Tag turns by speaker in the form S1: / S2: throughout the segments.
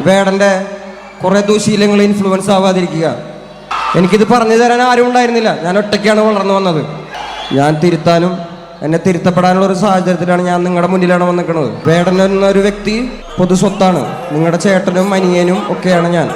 S1: വേടന്റെ കുറേ ദുശീലങ്ങൾ ഇൻഫ്ലുവൻസ് ആവാതിരിക്കുക. എനിക്കിത് പറഞ്ഞു തരാൻ ആരും ഉണ്ടായിരുന്നില്ല. ഞാൻ ഒറ്റയ്ക്കാണ് വളർന്നു വന്നത്. ഞാൻ തിരുത്താനും എന്നെ തിരുത്തപ്പെടാനുള്ള ഒരു സാഹചര്യത്തിലാണ് ഞാൻ നിങ്ങളുടെ മുന്നിലാണ് വന്നിരിക്കുന്നത്. വേടൻ എന്നൊരു വ്യക്തി പൊതു സ്വത്താണ്. നിങ്ങളുടെ ചേട്ടനും അനിയനും ഒക്കെയാണ് ഞാൻ.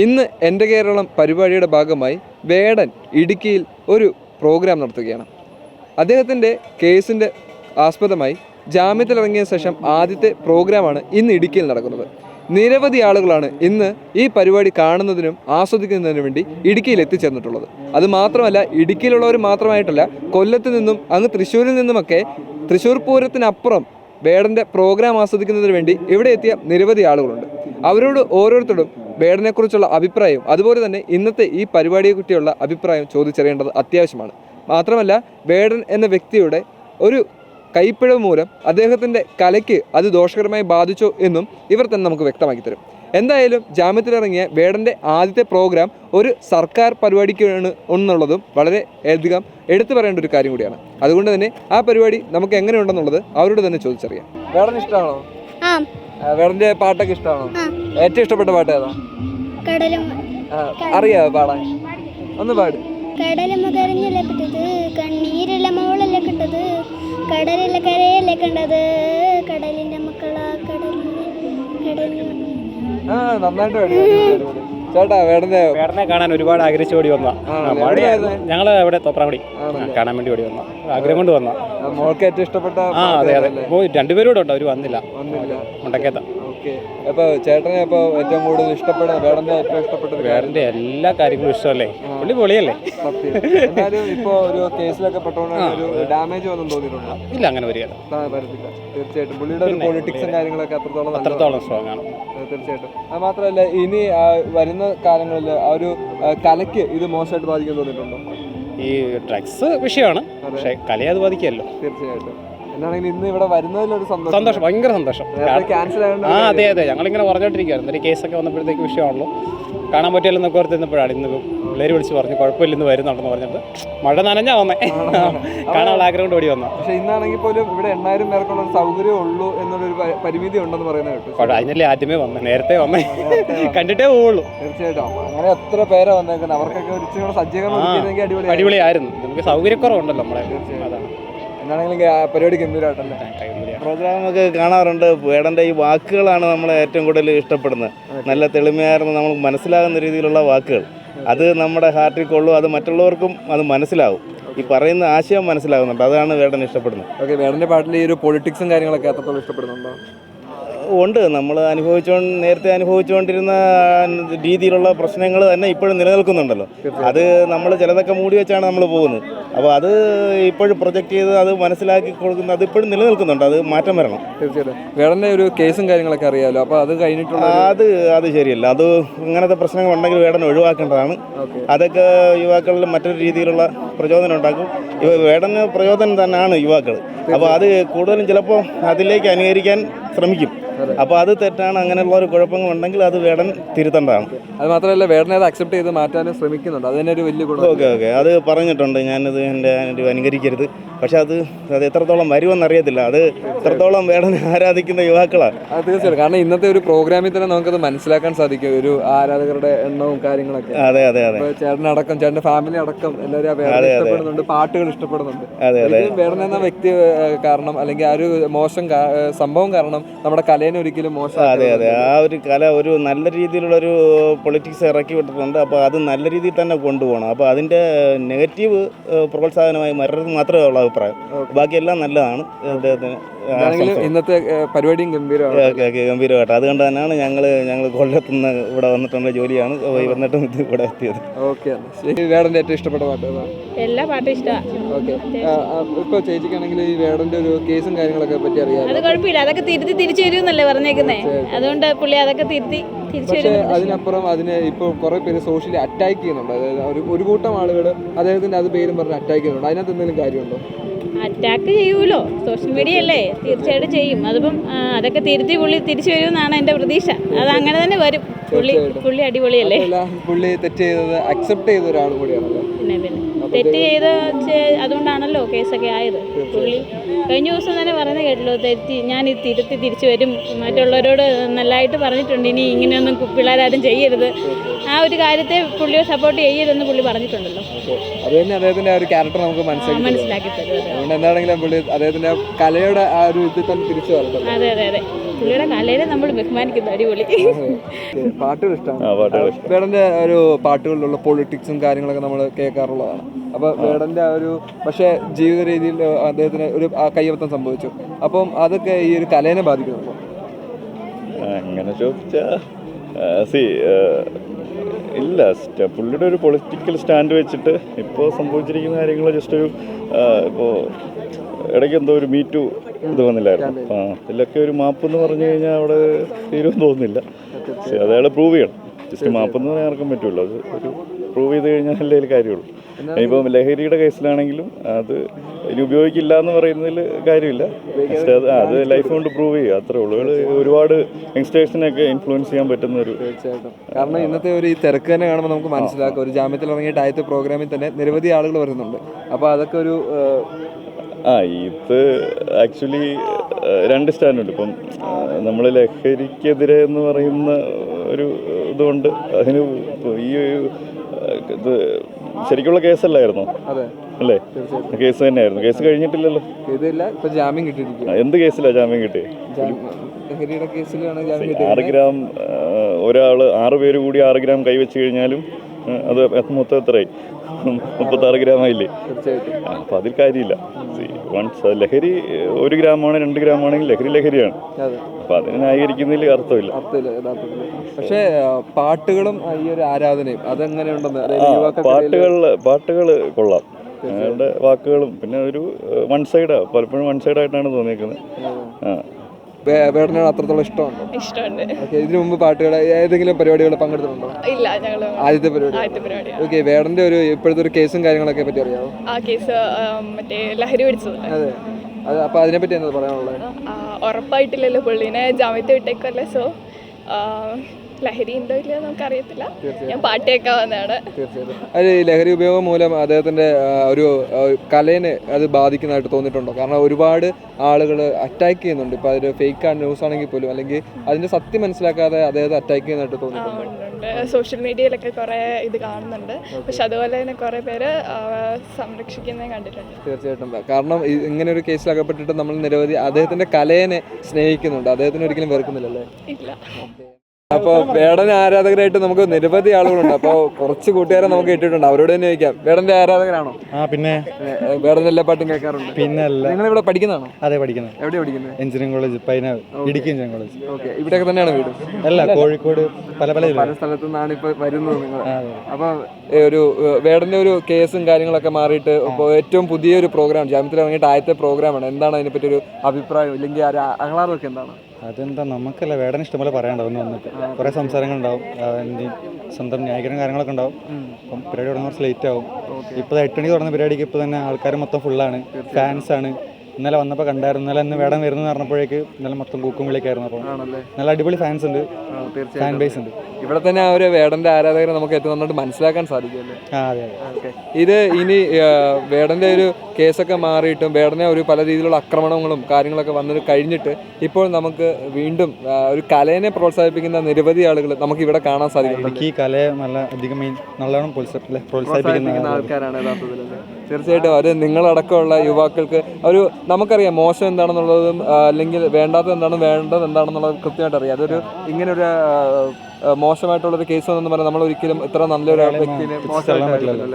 S2: ഇന്ന് എന്റെ കേരളം പരിപാടിയുടെ ഭാഗമായി വേടൻ ഇടുക്കിയിൽ ഒരു പ്രോഗ്രാം നടത്തുകയാണ്. അദ്ദേഹത്തിന്റെ കേസിന്റെ ആസ്പദമായി ജാമ്യത്തിലിറങ്ങിയ ശേഷം ആദ്യത്തെ പ്രോഗ്രാമാണ് ഇന്ന് ഇടുക്കിയിൽ നടക്കുന്നത്. നിരവധി ആളുകളാണ് ഇന്ന് ഈ പരിപാടി കാണുന്നതിനും ആസ്വദിക്കുന്നതിനും വേണ്ടി ഇടുക്കിയിൽ എത്തിച്ചേർന്നിട്ടുള്ളത്. അത് മാത്രമല്ല ഇടുക്കിയിലുള്ളവർ മാത്രമായിട്ടല്ല കൊല്ലത്ത് നിന്നും അങ്ങ് തൃശ്ശൂരിൽ നിന്നുമൊക്കെ തൃശ്ശൂർ പൂരത്തിനപ്പുറം വേടന്റെ പ്രോഗ്രാം ആസ്വദിക്കുന്നതിന് വേണ്ടി ഇവിടെ എത്തിയ നിരവധി ആളുകളുണ്ട്. അവരോട് ഓരോരുത്തരോടും വേടനെക്കുറിച്ചുള്ള അഭിപ്രായവും അതുപോലെ തന്നെ ഇന്നത്തെ ഈ പരിപാടിയെ പറ്റിയുള്ള അഭിപ്രായം ചോദിച്ചറിയേണ്ടത് അത്യാവശ്യമാണ്. മാത്രമല്ല വേടൻ എന്ന വ്യക്തിയുടെ ഒരു കൈപ്പിഴവ് മൂലം അദ്ദേഹത്തിന്റെ കലയ്ക്ക് അത് ദോഷകരമായി ബാധിച്ചോ എന്നും ഇവർ തന്നെ നമുക്ക് വ്യക്തമാക്കി തരും. എന്തായാലും ജാമ്യത്തിലിറങ്ങിയ വേടന്റെ ആദ്യത്തെ പ്രോഗ്രാം ഒരു സർക്കാർ പരിപാടിക്കാണ് എന്നുള്ളതും വളരെ അധികം എടുത്തു പറയേണ്ട ഒരു കാര്യം കൂടിയാണ്. അതുകൊണ്ട് തന്നെ ആ പരിപാടി നമുക്ക് എങ്ങനെയുണ്ടെന്നുള്ളത് അവരോട് തന്നെ ചോദിച്ചറിയാം. വേടൻ ഇഷ്ടമാണോ? വേടന്റെ പാട്ടൊക്കെ ഇഷ്ടമാണോ. ഏറ്റവും ഇഷ്ടപ്പെട്ട പാട്ട് ഏതാ?
S3: കടലും
S2: അറിയാവോ പാടാൻ? ഒന്ന് പാട്.
S3: കടലമ്മ കരഞ്ഞല്ലേ കിട്ടത് കണ്ണീരല്ല മോളല്ലേ കിട്ടത് കടലല്ല കരയല്ലേ കണ്ടത്? കടലിന്റെ മക്കളാ കടലിന്റെ കടലിന്റെ
S2: ആ നന്നായിട്ട് പാടി. ചേട്ടാ വേടനെ
S4: വേടനെ കാണാൻ ഒരുപാട് ആഗ്രഹിച്ചു ഓടി വന്ന
S2: ഞങ്ങൾ?
S4: ഞങ്ങൾ ഇവിടെ തോപ്രാങ്കുടി കാണാൻ വേണ്ടി ഓടി വന്ന ആഗ്രഹം കൊണ്ട് വന്ന
S2: മോൾക്ക് ഏറ്റവും ഇഷ്ടപ്പെട്ട
S4: ആ അതെ അതെ. രണ്ടുപേരും കൂടെ ഉണ്ട് അവർ വന്നില്ല.
S2: വന്നില്ല.
S4: മുണ്ടക്കേത്ത
S2: ഓക്കെ അപ്പൊ ചേട്ടനെ അപ്പൊ ഏറ്റവും കൂടുതൽ ഇഷ്ടപ്പെടുന്ന വേടന്റെ ഏറ്റവും ഇഷ്ടപ്പെട്ട ഒരു
S4: വേടന്റെ എല്ലാ കാര്യങ്ങളും ഇഷ്ടമല്ലേ? പുള്ളി പൊളിയല്ലേ?
S2: എന്നാലും ഇപ്പൊ ഒരു കേസിലൊക്കെ പെട്ടോണ്ട് ഒരു ഡാമേജ് ഒന്നും തോന്നിയിട്ടുണ്ടോ?
S4: ഇല്ല അങ്ങനെ വരികയില്ല
S2: വരത്തില്ല. തീർച്ചയായിട്ടും. പുള്ളിയുടെ ഒരു പൊളിറ്റിക്സും കാര്യങ്ങളൊക്കെ അത്രത്തോളം.
S4: അത്രത്തോളം സ്ട്രോങ് ആണ്.
S2: തീർച്ചയായിട്ടും. അത് മാത്രമല്ല ഇനി വരുന്ന കാലങ്ങളിൽ ആ ഒരു കലയ്ക്ക് ഇത് മോശമായിട്ട് ബാധിക്കാൻ തോന്നിയിട്ടുണ്ടോ?
S4: ഈ ഡ്രഗ്സ് വിഷയമാണ്. പക്ഷേ കലയെ അത് ബാധിക്കുമല്ലോ
S2: തീർച്ചയായിട്ടും. എന്നാണെങ്കിൽ ഇന്ന് ഇവിടെ വരുന്നതിലൊരു സന്തോഷം.
S4: സന്തോഷം ഭയങ്കര സന്തോഷം.
S2: ക്യാൻസൽ
S4: ആ അതെ അതെ. ഞങ്ങളിങ്ങനെ പറഞ്ഞോണ്ടിരിക്കുകയായിരുന്നു ഒരു കേസൊക്കെ വന്നപ്പോഴത്തേക്ക് വിഷയമാണല്ലോ. കാണാൻ പറ്റില്ലെന്നൊക്കെ ഓർത്തിരുന്നപ്പോഴാണ് ഇന്ന് പിള്ളേര് വിളിച്ച് പറഞ്ഞു കുഴപ്പമില്ല ഇന്ന് വരുന്നുണ്ടെന്ന് പറഞ്ഞിട്ട് മഴ നനഞ്ഞാ വന്നേ. കാണാനുള്ള ആഗ്രഹം കൊണ്ട് ഓടി വന്നു
S2: പക്ഷെ ഇന്നാണെങ്കിൽ പോലും ഇവിടെ എണ്ണായിരം പേർക്കുള്ള സൗകര്യം ഉള്ളൂ എന്നുള്ളൊരു പരിമിതി ഉണ്ടെന്ന് പറയുന്നത് കേട്ടു.
S4: അതിനല്ലേ ആദ്യമേ വന്നേ നേരത്തെ വന്നേ. കണ്ടിട്ടേ പോവുള്ളൂ
S2: തീർച്ചയായിട്ടും. അങ്ങനെ എത്ര പേരാ വന്നേക്കുന്നത്? അവർക്കൊക്കെ ഒരു സജ്ജീകരണം
S4: അടിപൊളിയായിരുന്നു. നമുക്ക് സൗകര്യക്കുറവുണ്ടല്ലോ നമ്മളെ. അതാണ്.
S2: എന്നാണെങ്കിലും പരിപാടി ഗംഭീരമായിട്ടല്ലേ.
S5: പ്രോഗ്രാമൊക്കെ കാണാറുണ്ട്. വേടന്റെ ഈ വാക്കുകളാണ് നമ്മളെ ഏറ്റവും കൂടുതൽ ഇഷ്ടപ്പെടുന്നത്. നല്ല തെളിമയായിരുന്നു നമ്മൾ മനസ്സിലാകുന്ന രീതിയിലുള്ള വാക്കുകൾ. അത് നമ്മുടെ ഹാർട്ടിൽ കൊള്ളും അത് മറ്റുള്ളവർക്കും അത് മനസ്സിലാവും. ഈ പറയുന്ന ആശയം മനസ്സിലാകുന്നുണ്ട്. അതാണ് വേടൻ ഇഷ്ടപ്പെടുന്നത്.
S2: ഓക്കെ വേടന്റെ പാട്ടിൽ ഈ ഒരു പൊളിറ്റിക്സും കാര്യങ്ങളൊക്കെ എത്രത്തോളം ഇഷ്ടപ്പെടുന്നുണ്ടോ?
S5: ഉണ്ട്. നമ്മൾ അനുഭവിച്ചുകൊണ്ട് നേരത്തെ അനുഭവിച്ചുകൊണ്ടിരുന്ന രീതിയിലുള്ള പ്രശ്നങ്ങൾ തന്നെ ഇപ്പോഴും നിലനിൽക്കുന്നുണ്ടല്ലോ. അത് നമ്മൾ ചിലതൊക്കെ മൂടി വെച്ചാണ് നമ്മൾ പോകുന്നത്. അപ്പോൾ അത് ഇപ്പോഴും പ്രൊജക്റ്റ് ചെയ്ത് അത് മനസ്സിലാക്കി കൊടുക്കുന്നത് അത് ഇപ്പോഴും നിലനിൽക്കുന്നുണ്ട്. അത് മാറ്റം വരണം.
S2: തീർച്ചയായിട്ടും. വേടന്റെ ഒരു കേസും കാര്യങ്ങളൊക്കെ അറിയാമല്ലോ അപ്പോൾ അത് കഴിഞ്ഞിട്ടുള്ള
S5: അത് അത് ശരിയല്ല. അത് ഇങ്ങനത്തെ പ്രശ്നങ്ങൾ ഉണ്ടെങ്കിൽ വേടൻ ഒഴിവാക്കേണ്ടതാണ് അതൊക്കെ യുവാക്കളിൽ മറ്റൊരു രീതിയിലുള്ള പ്രചോദനം ഉണ്ടാക്കും. ഇവ വേടന് പ്രചോദനം തന്നെയാണ് യുവാക്കൾ. അപ്പോൾ അത് കൂടുതലും ചിലപ്പോൾ അതിലേക്ക് അനുകരിക്കാൻ ശ്രമിക്കും. അപ്പോൾ അത് തെറ്റാണ് അങ്ങനെയുള്ള ഒരു കുഴപ്പങ്ങൾ ഉണ്ടെങ്കിൽ അത് വേടൻ തിരുത്തേണ്ടതാണ്.
S2: അത് മാത്രമല്ല വേടനെ അത് അക്സെപ്റ്റ് ചെയ്ത് മാറ്റാനും ശ്രമിക്കുന്നുണ്ട്. അത് തന്നെ ഒരു വലിയ ഗുണം.
S5: Okay okay. അത് പറഞ്ഞിട്ടുണ്ട്. ഞാനത് എന്റെ അനുകരിക്കരുത്. പക്ഷെ അത് അത് എത്രത്തോളം വരുമെന്ന് അറിയത്തില്ല അത് എത്രത്തോളം വേടനെ ആരാധിക്കുന്ന യുവാക്കളാണ്
S2: അത് തീർച്ചയായിട്ടും. കാരണം ഇന്നത്തെ ഒരു പ്രോഗ്രാമിൽ തന്നെ നമുക്കത് മനസ്സിലാക്കാൻ സാധിക്കും. ഒരു ആരാധകരുടെ എണ്ണവും കാര്യങ്ങളൊക്കെ.
S5: അതെ അതെ അതെ.
S2: ചേട്ടനടക്കം ചേട്ടന്റെ ഫാമിലി അടക്കം എല്ലാവരും. ഇഷ്ടപ്പെടുന്നുണ്ട്. പാട്ടുകൾ ഇഷ്ടപ്പെടുന്നുണ്ട്.
S5: അതെ അതെ.
S2: ഒരിക്കലും വേടൻ എന്ന വ്യക്തി കാരണം അല്ലെങ്കിൽ ആ ഒരു മോശം സംഭവം കാരണം നമ്മുടെ കലേനെ ഒരിക്കലും മോശം
S5: അതെ അതെ. ആ ഒരു കല ഒരു നല്ല രീതിയിലുള്ള ഒരു പൊളിറ്റിക്സ് ഇറക്കി വിട്ടിട്ടുണ്ട്. അപ്പോൾ അത് നല്ല രീതിയിൽ തന്നെ കൊണ്ടുപോകണം. അപ്പോൾ അതിന്റെ നെഗറ്റീവ് പ്രോത്സാഹനമായി മരരുത് മാത്രമേ ഉള്ള. അഭിപ്രായം. ബാക്കിയെല്ലാം നല്ലതാണ്. അദ്ദേഹത്തിന്
S2: ഇന്നത്തെ പരിപാടിയും ഗംഭീരമാണ്.
S5: ഓക്കെ ഓക്കെ ഗംഭീരമായിട്ട് അതുകൊണ്ട് തന്നെയാണ് ഞങ്ങൾ ഞങ്ങൾ കൊല്ലത്തുനിന്ന് ഇവിടെ വന്നിട്ടുള്ള ജോലിയാണ്. വന്നിട്ടും ഇത് ഇവിടെ എത്തിയത്.
S2: ഓക്കെ ശരി. വേടന്റെ ഏറ്റവും ഇഷ്ടപ്പെട്ട പാട്ട്
S6: എല്ലാ പാട്ടും ഇഷ്ടമാണ്
S2: ഓക്കെ. ഇപ്പൊ ചേച്ചിക്കാണെങ്കിൽ ഈ വേടന്റെ ഒരു കേസും കാര്യങ്ങളൊക്കെ പറ്റി അറിയാം
S6: അത് കുഴപ്പമില്ല. അതൊക്കെ തിരുത്തി തിരിച്ചു വരുമെന്നല്ലേ പറഞ്ഞേക്കുന്നേ. അതുകൊണ്ട് പുള്ളി അതൊക്കെ തിരുത്തി
S2: പക്ഷേ അതിനപ്പുറം അതിനെ ഇപ്പോൾ കുറെ പേര് സോഷ്യലി അറ്റാക്ക് ചെയ്യുന്നുണ്ട്. അതായത് ഒരു ഒരു കൂട്ടം ആളുകൾ അദ്ദേഹത്തിന്റെ അത് പേരും പറഞ്ഞ് അറ്റാക്ക് ചെയ്യുന്നുണ്ട്. അതിനകത്ത് എന്തെങ്കിലും കാര്യമുണ്ടോ?
S6: അറ്റാക്ക് ചെയ്യുമല്ലോ. സോഷ്യൽ മീഡിയ അല്ലേ? തീർച്ചയായിട്ടും ചെയ്യും. അതിപ്പം അതൊക്കെ തിരുത്തി പുള്ളി തിരിച്ചു വരുമെന്നാണ് എന്റെ പ്രതീക്ഷ. അത് അങ്ങനെ തന്നെ വരും. പുള്ളി പുള്ളി അടിപൊളിയല്ലേ?
S2: പുള്ളി തെറ്റ് ചെയ്തത് അക്സെപ്റ്റ് ചെയ്ത ഒരാൾ കൂടിയാണല്ലോ.
S6: പിന്നെ പിന്നെ. തെറ്റ് ചെയ്ത് അതുകൊണ്ടാണല്ലോ കേസൊക്കെ ആയത്. പുള്ളി കഴിഞ്ഞ ദിവസം തന്നെ പറയുന്നത് കേട്ടല്ലോ തെറ്റി ഞാൻ ഇത് തിരുത്തി തിരിച്ചു വരും. മറ്റുള്ളവരോട് നല്ലതായിട്ട് പറഞ്ഞിട്ടുണ്ട് ഇനി ഇങ്ങനെയൊന്നും പിള്ളേരാരും ചെയ്യരുത്. ആ ഒരു കാര്യത്തെ പുള്ളിയെ സപ്പോർട്ട് ചെയ്യരുതെന്ന് പുള്ളി പറഞ്ഞിട്ടുണ്ടല്ലോ.
S2: അത്. തന്നെ അദ്ദേഹത്തിന്റെ ആ ഒരു ക്യാരക്ടർ നമുക്ക്
S6: ആ,
S2: മനസ്സിലാക്കി
S6: മനസ്സിലാക്കി തരും അതെ.
S2: അതുകൊണ്ട് എന്താണെങ്കിലും പുള്ളി അദ്ദേഹത്തിന്റെ കലയുടെ ആ ഒരു ഇതിൽ തന്നെ തിരിച്ചു വരട്ടെ.
S6: അതെ അതെ അതെ. പുള്ളിയുടെ കലയെ നമ്മൾ ബഹുമാനിക്കുന്നു അടിപൊളി.
S2: പാട്ടുകൾ ഇഷ്ടമാണ് വേടന്റെ ഒരു പാട്ടുകളിലുള്ള പൊളിറ്റിക്സും കാര്യങ്ങളൊക്കെ നമ്മൾ കേൾക്കാറുള്ളതാണ്. അപ്പൊ വേടന്റെ ആ ഒരു പക്ഷെ ജീവിത രീതിയിൽ അദ്ദേഹത്തിന് ഒരു ആ സംഭവിച്ചു. അപ്പം അതൊക്കെ ഈ ഒരു കലേനെ ബാധിക്കുന്നുണ്ടോ?
S7: അങ്ങനെ ചോദിച്ചാ സി ഇല്ല സ്റ്റ- പുള്ളിയുടെ ഒരു പൊളിറ്റിക്കൽ സ്റ്റാൻഡ് വെച്ചിട്ട് ഇപ്പോൾ സംഭവിച്ചിരിക്കുന്ന കാര്യങ്ങൾ ജസ്റ്റ് ഒരു ഇപ്പോൾ ഇടയ്ക്ക് എന്തോ ഒരു മീറ്റു ഇത് വന്നില്ലായിരുന്നു. ആ ഇതിലൊക്കെ ഒരു മാപ്പ് എന്ന് പറഞ്ഞു കഴിഞ്ഞാൽ അവിടെ തീരുമെന്ന് തോന്നുന്നില്ല. പക്ഷേ അത് അയാൾ പ്രൂവ് ചെയ്യണം. ജസ്റ്റ് മാപ്പ് എന്ന് പറയാൻ ആർക്കും പറ്റുമല്ലോ. അത് ഒരു പ്രൂവ് ചെയ്ത് കഴിഞ്ഞാൽ അല്ലേ അതിൽ കാര്യമുള്ളൂ. ഇനിയിപ്പം ലഹരിയുടെ കേസിലാണെങ്കിലും അത് ഇനി ഉപയോഗിക്കില്ല എന്ന് പറയുന്നതിൽ കാര്യമില്ല. പക്ഷേ അത് അത് ലൈഫ് കൊണ്ട് പ്രൂവ് ചെയ്യുക. അത്രേ ഉള്ളൂ. ഒരുപാട് യങ്സ്റ്റേഴ്സിനെയൊക്കെ ഇൻഫ്ലുവൻസ് ചെയ്യാൻ പറ്റുന്ന ഒരു
S2: കാരണം ഇന്നത്തെ ഒരു ഈ തിരക്ക് തന്നെ കാണുമ്പോൾ നമുക്ക് മനസ്സിലാക്കാം. ഒരു ജാമ്യത്തിൽ ഇറങ്ങിയിട്ട് ആദ്യത്തെ പ്രോഗ്രാമിൽ തന്നെ നിരവധി ആളുകൾ വരുന്നുണ്ട്. അപ്പോൾ അതൊക്കെ ഒരു
S7: ആ ഇത് ആക്ച്വലി രണ്ട് സ്റ്റാൻഡുണ്ട് ഇപ്പം നമ്മൾ ലഹരിക്കെതിരെ എന്ന് പറയുന്ന ഒരു ഇതുകൊണ്ട് അതിന് ഈ ഒരു, ഇത് ശരിക്കുള്ള കേസല്ലായിരുന്നോ? അല്ലേ? കേസ് തന്നെയായിരുന്നു. കേസ് കഴിഞ്ഞിട്ടില്ലല്ലോ?
S2: ജാമ്യം
S7: എന്ത് കേസിലാണ് ജാമ്യം
S2: കിട്ടി
S7: ആറ് ഗ്രാം ഒരാൾ ആറ് പേര് കൂടി ആറ് ഗ്രാം കൈവച്ച് കഴിഞ്ഞാലും അത് മൊത്തം എത്രയായി? മുപ്പത്താറ് ഗ്രാം ആയില്ലേ
S2: തീർച്ചയായിട്ടും
S7: അപ്പം അതിൽ കാര്യമില്ല. വൺസ് ലഹരി ഒരു ഗ്രാമാണ് രണ്ട് ഗ്രാമാണെങ്കിൽ ലഹരി ലഹരിയാണ്. അപ്പം അതിനെ ന്യായീകരിക്കുന്നതിൽ അർത്ഥമില്ല.
S2: പക്ഷേ പാട്ടുകളും ഈ ഒരു ആരാധനയും അതെങ്ങനെയുണ്ടെന്ന്
S7: പാട്ടുകൾ പാട്ടുകൾ കൊള്ളാം. അയാളുടെ വാക്കുകളും പിന്നെ ഒരു വൺ സൈഡാ പലപ്പോഴും വൺ സൈഡായിട്ടാണ് തോന്നിയേക്കുന്നത്. ആ
S2: വേ- വേടനോട് അത്രത്തോളം ഇഷ്ടമുണ്ടോ?
S8: ഇഷ്ടമുണ്ട്.
S2: ഓക്കെ ഇതിനു മുമ്പ് പാട്ടുകൾ ഏതെങ്കിലും പരിപാടികൾ പങ്കെടുത്തിട്ടുണ്ടോ?
S8: ഇല്ല ഞങ്ങൾ
S2: ആദ്യത്തെ പരിപാടി. ഓക്കെ വേടന്റെ ഒരു ഇപ്പോഴത്തെ ഒരു കേസും കാര്യങ്ങളൊക്കെ പറ്റി അറിയാമോ
S8: ആ കേസ് മറ്റേ ലഹരി പിടിച്ചത്.
S2: അതെ. അപ്പൊ അതിനെ പറ്റി എന്താ പറയാനുള്ളത്?
S8: ഉറപ്പായിട്ടില്ലല്ലോ പുള്ളിനെ ജാമ്യത്തെ വിട്ടേക്കല്ലേ സോ ലഹരി ഉണ്ടോ ഇല്ലയോ നമുക്ക് അറിയത്തില്ല ഞാൻ പാട്ട് കേൾക്കാൻ വന്നതാണ്
S2: അത് ഈ ലഹരി ഉപയോഗം മൂലം അദ്ദേഹത്തിന്റെ ഒരു കലയെ അത് ബാധിക്കുന്നതായിട്ട് തോന്നിയിട്ടുണ്ടോ? കാരണം ഒരുപാട് ആളുകൾ അറ്റാക്ക് ചെയ്യുന്നുണ്ട്. ഇപ്പൊ അതൊരു ഫേക്ക് ന്യൂസ് ആണെങ്കിൽ പോലും. അല്ലെങ്കിൽ അതിന്റെ സത്യം മനസ്സിലാക്കാതെ അദ്ദേഹത്തെ അറ്റാക്ക് ചെയ്യുന്നതായിട്ട് തോന്നിയിട്ടുണ്ടോ?
S8: സോഷ്യൽ മീഡിയയിലൊക്കെ കുറെ ഇത് കാണുന്നുണ്ട്. പക്ഷെ അതുപോലെ തന്നെ കുറെ പേര് സംരക്ഷിക്കുന്നത് കണ്ടിട്ടുണ്ട്.
S2: തീർച്ചയായിട്ടും. കാരണം ഇങ്ങനെ ഒരു കേസിൽ അകപ്പെട്ടിട്ട് നമ്മൾ നിരവധി അദ്ദേഹത്തിന്റെ കലയെ സ്നേഹിക്കുന്നുണ്ട്. അദ്ദേഹത്തിന് ഒരിക്കലും വെറുക്കുന്നില്ലല്ലേ?
S8: ഇല്ല.
S2: അപ്പോൾ വേടൻ ആരാധകരായിട്ട് നമുക്ക് നിരവധി ആളുകളുണ്ട്. അപ്പോൾ കുറച്ച് കൂട്ടുകാരെ നമുക്ക് ഇട്ടിട്ടുണ്ട്. അവരോട് തന്നെ ചോദിക്കാം. വേടന്റെ ആരാധകരാണോ?
S9: ആ പിന്നെ
S2: വേടന്റെ എല്ലാ പാട്ടും കേൾക്കാറുണ്ട്.
S9: പിന്നെ
S2: നിങ്ങൾ ഇവിടെ പഠിക്കുന്നതാണോ?
S9: അതെ പഠിക്കുന്നത്.
S2: എവിടെ പഠിക്കുന്നത്?
S9: Engineering college Painavu Idukki engineering college.
S2: Okay. ഇവിടെയൊക്കെ തന്നെയാണ് വീട്?
S9: അല്ല കോഴിക്കോട് പല പല
S2: പല സ്ഥലത്തു നിന്നാണ് ഇപ്പൊ വരുന്നത് നിങ്ങൾ
S9: അപ്പോൾ
S2: അപ്പൊ ഒരു വേടന്റെ ഒരു കേസും കാര്യങ്ങളൊക്കെ മാറിയിട്ട് ഇപ്പോൾ ഏറ്റവും പുതിയൊരു പ്രോഗ്രാം ജാമ്യത്തിൽ ഇറങ്ങിയിട്ട് ആദ്യത്തെ പ്രോഗ്രാമാണ്. എന്താണ് അതിനെപ്പറ്റി ഒരു അഭിപ്രായം? ഇല്ലെങ്കിൽ ആ ഒരു അഹ്ലാദമൊക്കെ എന്താണ്?
S9: അതെന്താ? നമുക്കല്ല വേടന ഇഷ്ടംപോലെ പറയാനുണ്ടാവും. ഒന്ന് വന്നിട്ട്. കുറേ സംസാരങ്ങൾ ഉണ്ടാവും സ്വന്തം ന്യായീകരണം കാര്യങ്ങളൊക്കെ ഉണ്ടാവും. അപ്പം പരിപാടി തുടങ്ങാൻ കുറച്ച് ലേറ്റ് ആവും. ഇപ്പോൾ എട്ട് മണിക്ക് തുടങ്ങുന്ന പരിപാടിക്ക് ഇപ്പോൾ തന്നെ ആൾക്കാർ മൊത്തം ഫുള്ളാണ് ഫാൻസ് ആണ്. ഇന്നലെ വന്നപ്പോൾ കണ്ടായിരുന്നു. ഇന്നലെ ഇന്ന് വേടം വരുന്നു പറഞ്ഞപ്പോഴേക്ക് ഇന്നലെ മൊത്തം കൂക്കും വിളിക്കായിരുന്നു. അപ്പോൾ നല്ല അടിപൊളി ഫാൻസ് ഉണ്ട്. ഫാൻ ബേസ് ഉണ്ട്.
S2: ഇവിടെ തന്നെ ആ ഒരു വേടന്റെ ആരാധകരെ നമുക്ക് ഏറ്റവും നന്നായിട്ട് മനസ്സിലാക്കാൻ സാധിക്കുമല്ലേ? ഇത് ഇനി വേടന്റെ ഒരു കേസൊക്കെ മാറിയിട്ടും വേടനെ ഒരു പല രീതിയിലുള്ള ആക്രമണങ്ങളും കാര്യങ്ങളൊക്കെ വന്നത് കഴിഞ്ഞിട്ട് ഇപ്പോൾ നമുക്ക് വീണ്ടും ഒരു കലയെ പ്രോത്സാഹിപ്പിക്കുന്ന നിരവധി ആളുകൾ നമുക്ക് ഇവിടെ കാണാൻ സാധിക്കും
S9: ഈ കലയെ നല്ല അധികം നല്ലോണം പ്രോത്സാഹിപ്പിക്കുന്ന
S2: ആൾക്കാരാണ് യഥാർത്ഥത്തിൽ? തീർച്ചയായിട്ടും അത് നിങ്ങളടക്കമുള്ള യുവാക്കൾക്ക് ഒരു നമുക്കറിയാം മോശം എന്താണെന്നുള്ളതും അല്ലെങ്കിൽ വേണ്ടാത്ത എന്താണ് വേണ്ടത് എന്താണെന്നുള്ളത് കൃത്യമായിട്ട് അറിയാം. അതൊരു ഇങ്ങനെ ഒരു മോശമായിട്ടുള്ളൊരു കേസ് എന്ന് പറഞ്ഞാൽ നമ്മൾ ഒരിക്കലും ഇത്ര നല്ലൊരു വ്യക്തിനെ.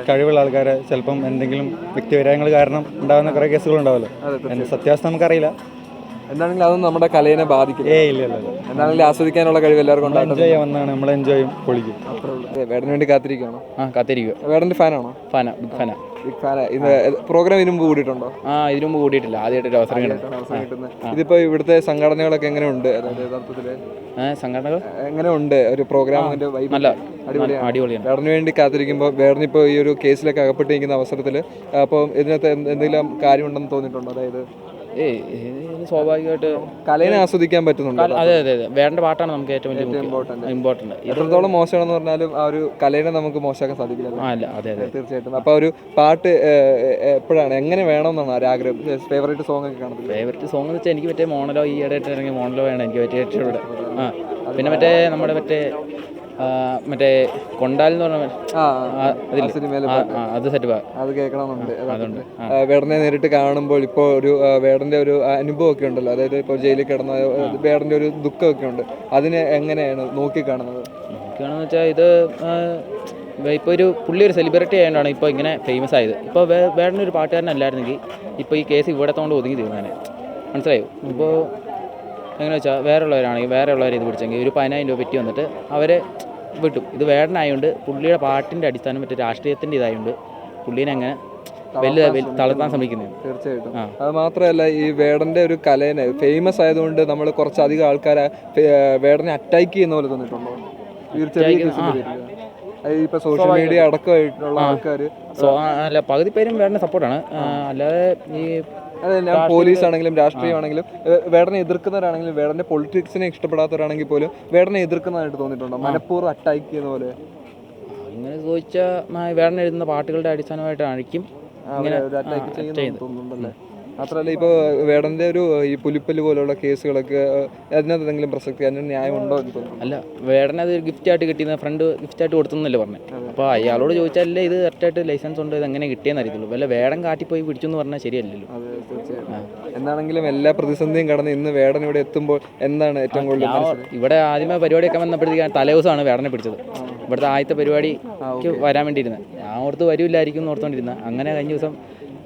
S9: കഴിവുള്ള ആൾക്കാരെ ചിലപ്പം എന്തെങ്കിലും വ്യക്തിപരങ്ങൾ കാരണം ഉണ്ടാകുന്ന കുറേ കേസുകൾ ഉണ്ടാവല്ലോ സത്യാവസ്ഥ നമുക്കറിയില്ല.
S2: എന്താണെങ്കിലും അതൊന്നും നമ്മുടെ കലയെ ബാധിക്കും
S9: ഏ ഇല്ല
S2: എന്താണെങ്കിലും ആസ്വദിക്കാനുള്ള കഴിവ് എല്ലാവർക്കും
S9: വന്നാണ് നമ്മൾ എൻജോയ് പൊളിക്കും.
S2: വേടന് വേണ്ടി കാത്തിരിക്കുകയാണോ
S10: ആ കാത്തിരിക്കുക
S2: വേടന്റെ ഫാനാണോ?
S10: ഫാനാ ബിഗ് ഫാന.
S2: ബിഗ് ഫാൻ ഇത് പ്രോഗ്രാം ഇതിനു മുമ്പ് കൂടിയിട്ടുണ്ടോ?
S10: ആ ഇതിനു മുമ്പ് കൂടിയിട്ടില്ല. ആദ്യമായിട്ട് ഒരു അവസരം കിട്ടുന്നത്.
S2: ഇതിപ്പോ ഇവിടുത്തെ സംഘടനകളൊക്കെ എങ്ങനെയുണ്ട്? അതായത് യഥാർത്ഥത്തിൽ
S10: സംഘടനകൾ?
S2: എങ്ങനെയുണ്ട് ഒരു പ്രോഗ്രാം
S10: നല്ല
S2: അടിപൊളിയാണ്. വേടന് വേണ്ടി കാത്തിരിക്കുമ്പോൾ വേടനിപ്പോൾ ഈ ഒരു കേസിലൊക്കെ അകപ്പെട്ടിരിക്കുന്ന അവസരത്തിൽ അപ്പോൾ ഇതിനകത്ത് എന്ത് എന്തെങ്കിലും കാര്യമുണ്ടെന്ന് തോന്നിയിട്ടുണ്ടോ? അതായത്
S10: ഏയ് സ്വാഭാവികമായിട്ട്
S2: കലയെ ആസ്വദിക്കാൻ പറ്റുന്നുണ്ട്
S10: അതെ അതെ അതെ. വേണ്ട പാട്ടാണ് നമുക്ക് ഏറ്റവും വലിയ
S2: important.
S10: ഇമ്പോർട്ടന്റ്
S2: എത്രത്തോളം മോശമാണെന്ന് പറഞ്ഞാലും ആ ഒരു കലയെ നമുക്ക് മോശമാക്കാൻ സാധിക്കില്ല.
S10: അല്ല അതെ അതെ.
S2: തീർച്ചയായിട്ടും. അപ്പോൾ ഒരു പാട്ട് എപ്പോഴാണ്? എങ്ങനെ വേണമെന്നാണ് ഒരു ആഗ്രഹം? ഫേവറേറ്റ് സോങ് ഒക്കെ കാണുന്നത്.
S10: ഫേവറേറ്റ് സോങ് എന്ന് വെച്ചാൽ എനിക്ക് മറ്റേ മോണലോ ഈ ഇടയായിട്ട് ഇറങ്ങിയ മോണലോ വേണം. എനിക്ക് പറ്റിയ ഏറ്റവും ആ പിന്നെ മറ്റേ നമ്മുടെ മറ്റേ മറ്റേ കൊണ്ടാൽ എന്ന് പറഞ്ഞ അത് സെറ്റ്
S2: അത് കേൾക്കണമെന്നുണ്ട്
S10: അതുണ്ട്.
S2: വേടനെ നേരിട്ട് കാണുമ്പോൾ ഇപ്പോൾ ഒരു വേടന്റെ ഒരു അനുഭവം ഒക്കെ ഉണ്ടല്ലോ. അതായത് ഇപ്പോൾ ജയിലിൽ കിടന്ന വേടന്റെ ഒരു ദുഃഖമൊക്കെ ഉണ്ട്. അതിനെ എങ്ങനെയാണ് നോക്കി കാണുന്നത്
S10: നോക്കിയാണെന്ന് വെച്ചാൽ ഇത് ഇപ്പോൾ ഒരു പുള്ളി ഒരു സെലിബ്രിറ്റി ആയതുകൊണ്ടാണ് ഇപ്പോൾ ഇങ്ങനെ ഫേമസ് ആയത്. ഇപ്പോൾ ഒരു പാട്ടുകാരനല്ലായിരുന്നെങ്കിൽ ഇപ്പോൾ ഈ കേസ് ഇവിടത്തോണ്ട് ഒതുങ്ങി തീർന്നാനെ. മനസ്സിലായോ? ഇപ്പോൾ എങ്ങനെ വെച്ചാൽ വേറെയുള്ളവരാണെങ്കിൽ ഉള്ളവരാണെങ്കിൽ വേറെ ഉള്ളവരെ ഇത് പിടിച്ചെങ്കിൽ ഒരു പതിനായിരം രൂപ പറ്റി വന്നിട്ട് അവരെ വിട്ടു. ഇത് വേടനായതുകൊണ്ട് പുള്ളിയുടെ പാട്ടിന്റെ അടിസ്ഥാനം മറ്റേ രാഷ്ട്രീയത്തിന്റെ ഇതായതുകൊണ്ട് പുള്ളീനെ അങ്ങനെ വലിയ തളർത്താൻ ശ്രമിക്കുന്നത്
S2: തീർച്ചയായിട്ടും. അത് മാത്രമല്ല ഈ വേടന്റെ ഒരു കലേനെ ഫേമസ് ആയതുകൊണ്ട് നമ്മൾ കുറച്ചധികം ആൾക്കാരെ വേടനെ അറ്റാക്ക് ചെയ്യുന്ന പോലെ തോന്നിയിട്ടുണ്ടോ? ഈ ഇപ്പൊ സോഷ്യൽ മീഡിയ അടക്കമായിട്ടുള്ള. ആൾക്കാർ
S10: അല്ല പകുതി പേരും വേടനെ സപ്പോർട്ടാണ്. അല്ലാതെ ഈ
S2: പോലീസ് ആണെങ്കിലും രാഷ്ട്രീയമാണെങ്കിലും ആണെങ്കിലും വേടനെ എതിർക്കുന്നവരാണെങ്കിലും വേടന്റെ പൊളിറ്റിക്സിനെ ഇഷ്ടപ്പെടാത്തവരാണെങ്കിൽ പോലും വേടനെ എതിർക്കുന്നതായിട്ട് തോന്നിയിട്ടുണ്ടോ? മനഃപൂർവം അറ്റാക്ക് ചെയ്യുന്ന പോലെ.
S10: അങ്ങനെ ചോദിച്ചാൽ വേടനെ എഴുതുന്ന പാട്ടുകളുടെ അടിസ്ഥാനമായിട്ടായിരിക്കും ഇങ്ങനെ
S2: അറ്റാക്ക് മാത്രമല്ല ഇപ്പോൾ വേടന്റെ ഒരു ഈ പുലിപ്പല്ല് പോലുള്ള കേസുകളൊക്കെ അതിനകത്ത് എന്തെങ്കിലും പ്രസക്തി അതിന് ന്യായമുണ്ടോ എന്ന് തോന്നുന്നു.
S10: അല്ല വേടനെ അത് ഗിഫ്റ്റ് ആയിട്ട് കിട്ടിയ ഫ്രണ്ട് ഗിഫ്റ്റ് ആയിട്ട് കൊടുത്തെന്നല്ലേ പറഞ്ഞത് അപ്പോൾ അയാളോട് ചോദിച്ചാലേ ഇത് കറക്റ്റായിട്ട് ലൈസൻസ് ഉണ്ട് ഇത് എങ്ങനെ കിട്ടിയെന്ന് അറിയത്തുള്ളൂ. വല്ല വേടം കാട്ടിപ്പോയി പിടിച്ചു എന്ന് പറഞ്ഞാൽ ശരിയല്ലല്ലോ.
S2: എന്നാണെങ്കിലും എല്ലാ പ്രതിസന്ധിയും കടന്ന് ഇന്ന് വേടൻ ഇവിടെ എത്തുമ്പോൾ എന്താണ് ഏറ്റവും കൂടുതൽ
S10: ഇവിടെ ആദ്യമേ പരിപാടിയൊക്കെ വന്നപ്പോഴത്തേക്ക് തലേദിവസമാണ് വേടനെ പിടിച്ചത്. ഇവിടുത്തെ ആദ്യത്തെ പരിപാടിക്ക് വരാൻ വേണ്ടിയിരുന്നത്. ഞാൻ ഓർത്ത് വരില്ലായിരിക്കും എന്ന് ഓർത്തുകൊണ്ടിരുന്നത് അങ്ങനെ കഴിഞ്ഞ ദിവസം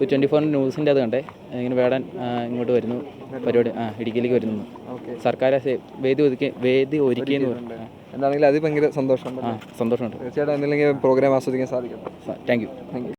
S10: ഒരു ട്വന്റി ഫോർ ന്യൂസിന്റെ അത് കണ്ടേ. ഇങ്ങനെ വേടാൻ ഇങ്ങോട്ട് വരുന്നു. പരിപാടി ആ ഇടുക്കിയിലേക്ക് വരുന്നു. സർക്കാർ വേദി ഒതുക്കി വേദി ഒരുക്കിയെന്ന് പറഞ്ഞു
S2: എന്താണെങ്കിലും അത് ഭയങ്കര സന്തോഷമുണ്ട്
S10: ആ സന്തോഷമുണ്ട്.
S2: തീർച്ചയായിട്ടും എന്തെങ്കിലും പ്രോഗ്രാം ആസ്വദിക്കാൻ സാധിക്കും.
S10: Thank you
S2: thank you